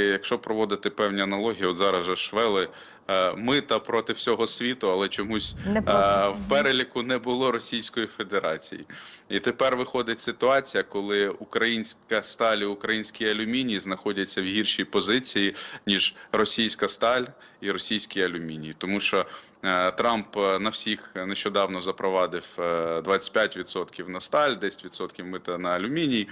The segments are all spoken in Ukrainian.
Якщо проводити певні аналогії, от зараз же швели вели е, мита проти всього світу, але чомусь Не е, в переліку не було Російської Федерації. І тепер виходить ситуація, коли українська сталь і український алюміній знаходяться в гіршій позиції, ніж російська сталь і російський алюміній. Тому що Трамп е, на всіх нещодавно запровадив е, 25% на сталь, 10% мита на алюміній,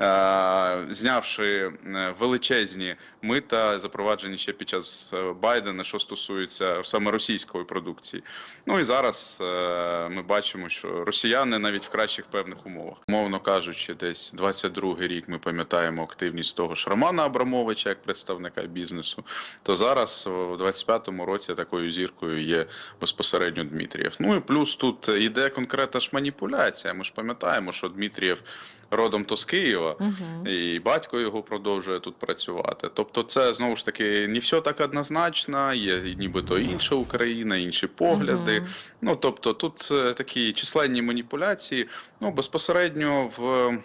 е, знявши е, величезні мита, запроваджені ще під час е, Байдена, що стосується саме російської продукції. Ну і зараз е, ми бачимо, що росіяни навіть в кращих певних умовах, мовно кажучи, десь 22-й рік ми пам'ятаємо активність того ж Романа Абрамовича як представника бізнесу. То зараз в 25-му році такою зіркою є безпосередньо Дмитрієв. Ну і плюс тут іде конкретна ж маніпуляція. Ми ж пам'ятаємо, що Дмитрієв родом то з Києва. Мгм. І батько його продовжує тут працювати. Тобто, це знову ж таки не все так однозначно. Є нібито інша Україна, інші погляди. Мгм. Ну тобто, тут е, такі численні маніпуляції. Ну безпосередньо в.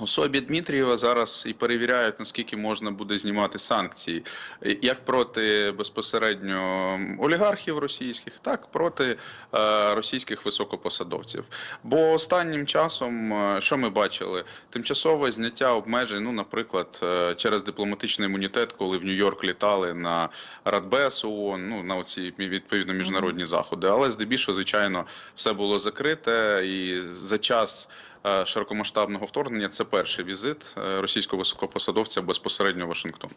Особі Дмитрієва зараз і перевіряють, наскільки можна буде знімати санкції, як проти безпосередньо олігархів російських, так проти е, російських високопосадовців. Бо останнім часом, е, що ми бачили, тимчасове зняття обмежень, ну, наприклад, е, через дипломатичний імунітет, коли в Нью-Йорк літали на Радбез ООН, ну на оці відповідно міжнародні заходи. Але здебільшого, звичайно, все було закрите і за час. Е, Широкомасштабного вторгнення це перший візит е, російського високопосадовця безпосередньо в Вашингтон.